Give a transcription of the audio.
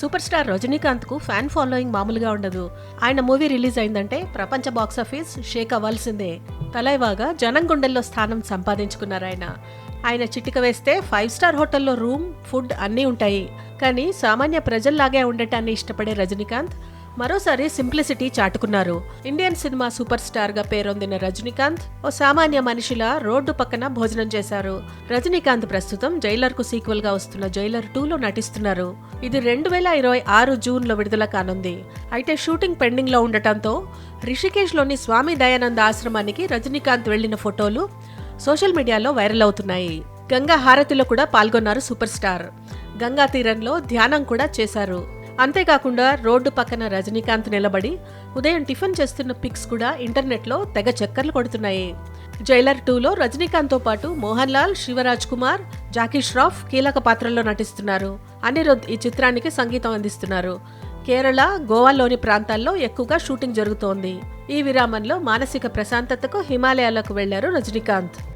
Super star రజనీకాంత్కు fan following మామూలుగా ఉండదు. ఆయన మూవీ రిలీజ్ అయిందంటే ప్రపంచ బాక్స్ ఆఫీస్ షేక్ అవ్వాల్సిందే. తలైవాగా జనం గుండెల్లో స్థానం సంపాదించుకున్నారు ఆయన. ఆయన చిటిక వేస్తే ఫైవ్ స్టార్ హోటల్లో రూమ్ ఫుడ్ అన్నీ ఉంటాయి. కానీ సామాన్య ప్రజల్లాగే ఉండటాన్ని ఇష్టపడే రజనీకాంత్ మరోసారి సింప్లిసిటీ చాటుకున్నారు. ఇండియన్ సినిమా సూపర్ స్టార్గా పేరొందిన రజనీకాంత్ ఓ సామాన్య మనిషిలా రోడ్డు పక్కన భోజనం చేశారు. రజనీకాంత్ ప్రస్తుతం జైలర్కు సీక్వెల్గా వస్తున్న జైలర్ టూ లో నటిస్తున్నారు. ఇది రెండు వేల ఇరవై ఆరు జూన్లో విడుదల కానుంది. అయితే షూటింగ్ పెండింగ్లో ఉండటంతో రిషికేష్లోని స్వామి దయానంద ఆశ్రమానికి రజనీకాంత్ వెళ్ళిన ఫోటోలు సోషల్ మీడియాలో వైరల్ అవుతున్నాయి. గంగా హారతిలో కూడా పాల్గొన్నారు సూపర్ స్టార్. గంగా తీరంలో ధ్యానం కూడా చేశారు. అంతేకాకుండా రోడ్డు పక్కన రజనీకాంత్ నిలబడి ఉదయం టిఫిన్ చేస్తున్న పిక్స్ కూడా ఇంటర్నెట్లో తెగ చక్కర్లు కొడుతున్నాయి. జైలర్ టూలో రజనీకాంత్తో పాటు మోహన్ లాల్ శివరాజ్ కుమార్ జాకీ ష్రాఫ్ కీలక పాత్రల్లో నటిస్తున్నారు. అనిరుద్ ఈ చిత్రానికి సంగీతం అందిస్తున్నారు. కేరళ గోవాలోని ప్రాంతాల్లో ఎక్కువగా షూటింగ్ జరుగుతోంది. ఈ విరామంలో మానసిక ప్రశాంతతకు హిమాలయాలకు వెళ్ళారు రజనీకాంత్.